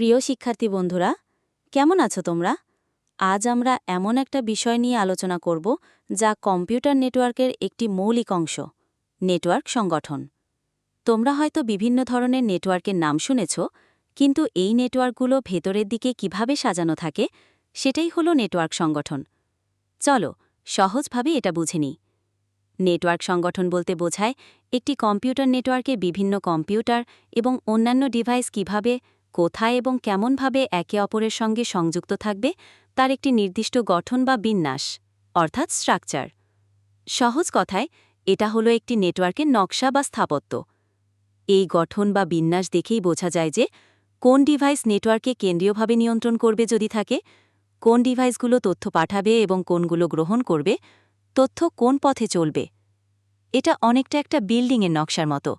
প্রিয় শিক্ষার্থী বন্ধুরা, কেমন আছো তোমরা? আজ আমরা এমন একটা বিষয় নিয়ে আলোচনা করব যা কম্পিউটার নেটওয়ার্কের একটি মৌলিক অংশ, নেটওয়ার্ক সংগঠন। তোমরা হয়তো বিভিন্ন ধরনের নেটওয়ার্কের নাম শুনেছ, কিন্তু এই নেটওয়ার্কগুলো ভেতরের দিকে কীভাবে সাজানো থাকে, সেটাই হলো নেটওয়ার্ক সংগঠন। চলো, সহজভাবে এটা বুঝে নিই। নেটওয়ার্ক সংগঠন বলতে বোঝায় একটি কম্পিউটার নেটওয়ার্কে বিভিন্ন কম্পিউটার এবং অন্যান্য ডিভাইস কীভাবে কোথায় এবং কেমনভাবে একে অপরের সঙ্গে সংযুক্ত থাকবে, তার একটি নির্দিষ্ট গঠন বা বিন্যাস, অর্থাৎ স্ট্রাকচার সহজ কথায়, এটা হলো একটি নেটওয়ার্কের নকশা বা স্থাপত্য। এই গঠন বা বিন্যাস দেখেই বোঝা যায় যে, কোন ডিভাইস নেটওয়ার্কে কেন্দ্রীয়ভাবে নিয়ন্ত্রণ করবে যদি থাকে, কোন ডিভাইসগুলো তথ্য পাঠাবে এবং কোনগুলো গ্রহণ করবে, তথ্য কোন পথে চলবে। এটা অনেকটা একটা বিল্ডিংয়ের নকশার মতো।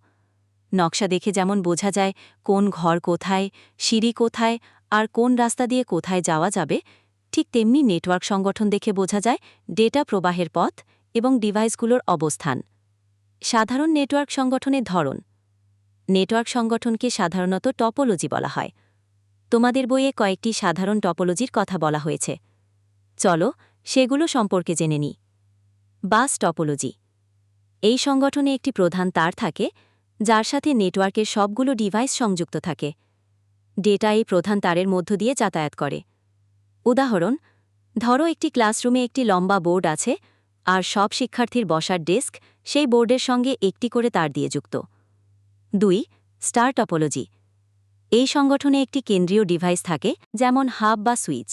নকশা দেখে যেমন বোঝা যায় কোন ঘর কোথায়, সিঁড়ি কোথায় আর কোন রাস্তা দিয়ে কোথায় যাওয়া যাবে, ঠিক তেমনি নেটওয়ার্ক সংগঠন দেখে বোঝা যায় ডেটা প্রবাহের পথ এবং ডিভাইসগুলোর অবস্থান। সাধারণ নেটওয়ার্ক সংগঠনের ধরন। নেটওয়ার্ক সংগঠনকে সাধারণত টপোলজি বলা হয়। তোমাদের বইয়ে কয়েকটি সাধারণ টপোলজির কথা বলা হয়েছে। চলো সেগুলো সম্পর্কে জেনে নিই। Bus topology. এই সংগঠনে একটি প্রধান তার থাকে যার সাথে নেটওয়ার্কের সবগুলো ডিভাইস সংযুক্ত থাকে। ডেটা এই প্রধান তারের মধ্য দিয়ে যাতায়াত করে। উদাহরণ, ধরো একটি ক্লাসরুমে একটি লম্বা বোর্ড আছে, আর সব শিক্ষার্থীর বসার ডেস্ক সেই বোর্ডের সঙ্গে একটি করে তার দিয়ে যুক্ত। দুই স্টার টপোলজি। এই সংগঠনে একটি কেন্দ্রীয় ডিভাইস থাকে, যেমন হাব বা সুইচ।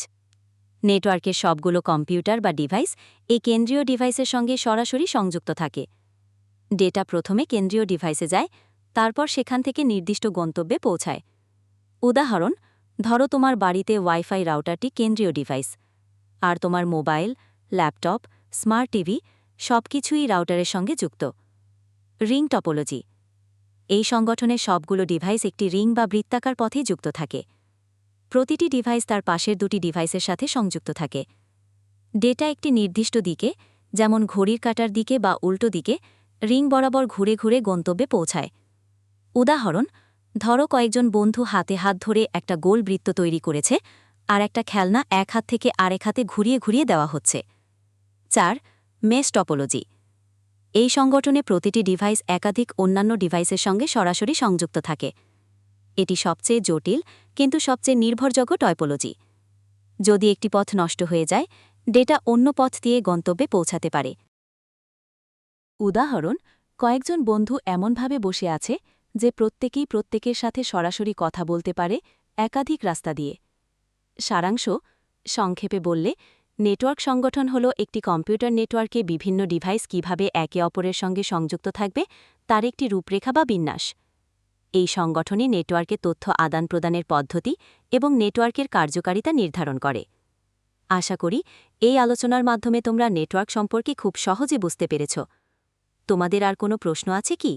নেটওয়ার্কের সবগুলো কম্পিউটার বা ডিভাইস এই কেন্দ্রীয় ডিভাইসের সঙ্গে সরাসরি সংযুক্ত থাকে। ডেটা প্রথমে কেন্দ্রীয় ডিভাইসে যায়, তারপর সেখান থেকে নির্দিষ্ট গন্তব্যে পৌঁছায়। উদাহরণ, ধরো তোমার বাড়িতে ওয়াইফাই রাউটারটি কেন্দ্রীয় ডিভাইস, আর তোমার মোবাইল, ল্যাপটপ, স্মার্ট টিভি সবকিছুই রাউটারের সঙ্গে যুক্ত। রিং টপোলজি, এই সংগঠনের সবগুলো ডিভাইস একটি রিং বা বৃত্তাকার পথেই যুক্ত থাকে। প্রতিটি ডিভাইস তার পাশের দুটি ডিভাইসের সাথে সংযুক্ত থাকে। ডেটা একটি নির্দিষ্ট দিকে, যেমন ঘড়ির কাটার দিকে বা উল্টো দিকে রিং বরাবর ঘুরে ঘুরে গন্তব্যে পৌঁছায়। উদাহরণ, ধরো কয়েকজন বন্ধু হাতে হাত ধরে একটা গোল বৃত্ত তৈরি করেছে আর একটা খেলনা এক হাত থেকে আরেক হাতে ঘুরিয়ে ঘুরিয়ে দেওয়া হচ্ছে। চার মেস টপোলজি। এই সংগঠনে প্রতিটি ডিভাইস একাধিক অন্যান্য ডিভাইসের সঙ্গে সরাসরি সংযুক্ত থাকে। এটি সবচেয়ে জটিল কিন্তু সবচেয়ে নির্ভরযোগ্য টয়পোলজি যদি একটি পথ নষ্ট হয়ে যায়, ডেটা অন্য পথ দিয়ে গন্তব্যে পৌঁছাতে পারে। উদাহরণ, কয়েকজন বন্ধু এমনভাবে বসে আছে যে প্রত্যেকেই প্রত্যেকের সাথে সরাসরি কথা বলতে পারে একাধিক রাস্তা দিয়ে। সারাংশ, সংক্ষেপে বললে, নেটওয়ার্ক সংগঠন হল একটি কম্পিউটার নেটওয়ার্কে বিভিন্ন ডিভাইস কীভাবে একে অপরের সঙ্গে সংযুক্ত থাকবে, তার একটি রূপরেখা বা বিন্যাস। এই সংগঠনে নেটওয়ার্কে তথ্য আদান প্রদানের পদ্ধতি এবং নেটওয়ার্কের কার্যকারিতা নির্ধারণ করে। আশা করি, এই আলোচনার মাধ্যমে তোমরা নেটওয়ার্ক সম্পর্কে খুব সহজে বুঝতে পেরেছ। তোমাদের আর কোনো প্রশ্ন আছে কি?